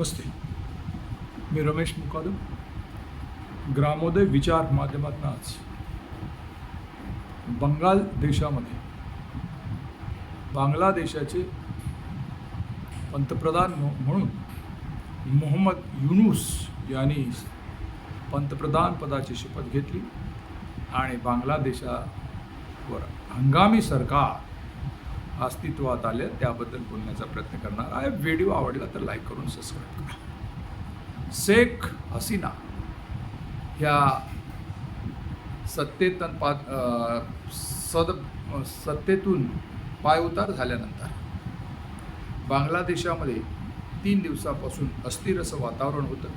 नमस्ते. मी रमेश मुकादम. ग्रामोदय विचार माध्यमातून आज बंगाल देशामध्ये बांगलादेशाचे पंतप्रधान म्हणून मोहम्मद युनूस यांनी पंतप्रधान पदाची शपथ घेतली आणि बांगलादेशावर हंगामी सरकार अस्तित्वात आले त्याबद्दल बोलण्याचा प्रयत्न करणार आहे. व्हिडिओ आवडला तर लाईक करून सबस्क्राईब करा. शेख हसीना ह्या सत्तेतन पा सद सत्तेतून पायउतार झाल्यानंतर बांगलादेशामध्ये तीन दिवसापासून अस्थिर असं वातावरण होतं.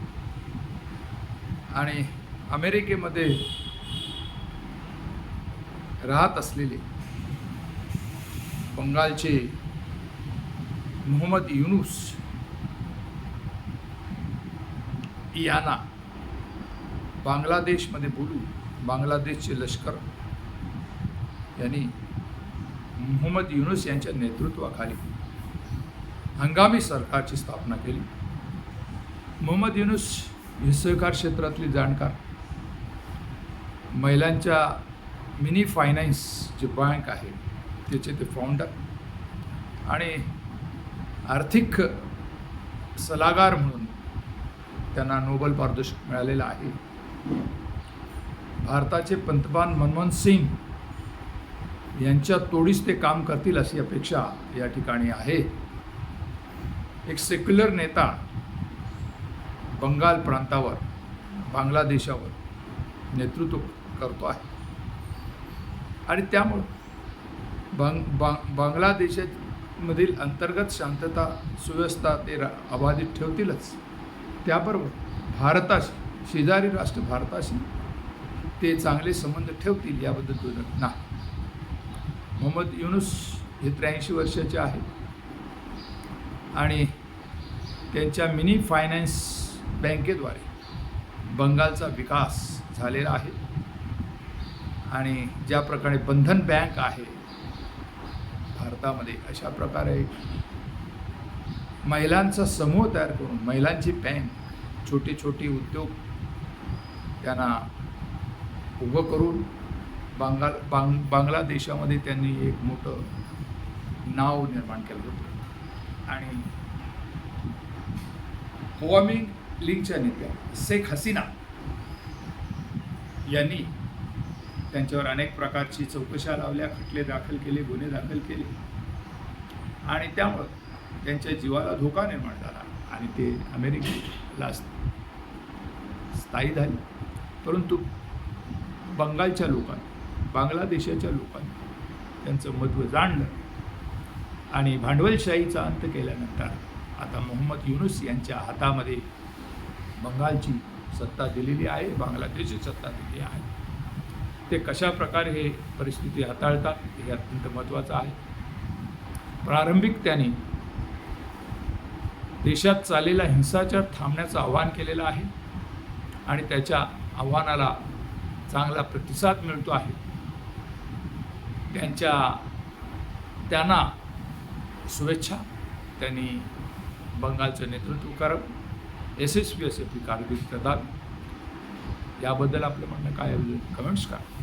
आणि अमेरिकेमध्ये राहत असलेले बंगालचे मोहम्मद युनुस यांना बांगलादेशमध्ये बोलू बांगलादेशचे लष्कर यांनी मोहम्मद युनुस यांच्या नेतृत्वाखाली हंगामी सरकारची स्थापना केली. मोहम्मद युनुस हे सहकार क्षेत्रातले जाणकार. महिलांच्या मिनी फायनान्स जे बँक आहे संस्थेचे ते फाउंडर आणि आर्थिक सल्लागार म्हणून त्यांना नोबल पारितोषिक मिळालेलं आहे. भारताचे पंतप्रधान मनमोहन सिंग यांच्या तोडीस ते काम करतील अशी अपेक्षा या ठिकाणी आहे. एक सेक्युलर नेता बंगाल प्रांतावर बांगलादेशावर नेतृत्व करतो आहे. आणि त्यामुळं बांग बां बांगलादेशामधील अंतर्गत शांतता सुव्यवस्था ते रा अबाधित ठेवतीलच. त्याबरोबर भारताशी शेजारी राष्ट्र भारताशी ते चांगले संबंध ठेवतील याबद्दल दुर्लक्ष नाही. मोहम्मद युनुस हे त्र्याऐंशी वर्षाचे आहेत. आणि त्यांच्या मिनी फायनान्स बँकेद्वारे बंगालचा विकास झालेला आहे. आणि ज्या प्रकारे बंधन बँक आहे भारतामध्ये अशा प्रकारे महिलांचा समूह तयार करून महिलांची बँक छोटे छोटे उद्योग त्यांना उभं करून बांगाल बांग बांगलादेशामध्ये त्यांनी एक मोठं नाव निर्माण केलं होतं. आणि अवामी लीगच्या नेत्या शेख हसीना यांनी त्यांच्यावर अनेक प्रकारची चौकशा लावल्या खटले दाखल केले गुन्हे दाखल केले. आणि त्यामुळं त्यांच्या जीवाला धोका निर्माण झाला आणि ते अमेरिकेला स्थायी झाले. परंतु बंगालच्या लोकांनी बांगलादेशाच्या लोकांनी त्यांचं महत्त्व जाणलं आणि भांडवलशाहीचा अंत केल्यानंतर आता मोहम्मद युनुस यांच्या हातामध्ये बंगालची सत्ता दिलेली आहे बांगलादेशची सत्ता दिलेली आहे. ते कशा प्रकारे हे परिस्थिती हाताळतात हे अत्यंत महत्त्वाचं आहे. प्रारंभिक त्यांनी देशात चाललेला हिंसाचार थांबण्याचं आव्हान केलेलं आहे आणि त्याच्या आव्हानाला चांगला प्रतिसाद मिळतो आहे. त्यांच्या त्यांना शुभेच्छा. त्यांनी बंगालचं नेतृत्व करावं. यशस्वी असे ती कारकीर्द करतात याबद्दल आपलं म्हणणं काय कमेंट्स करा.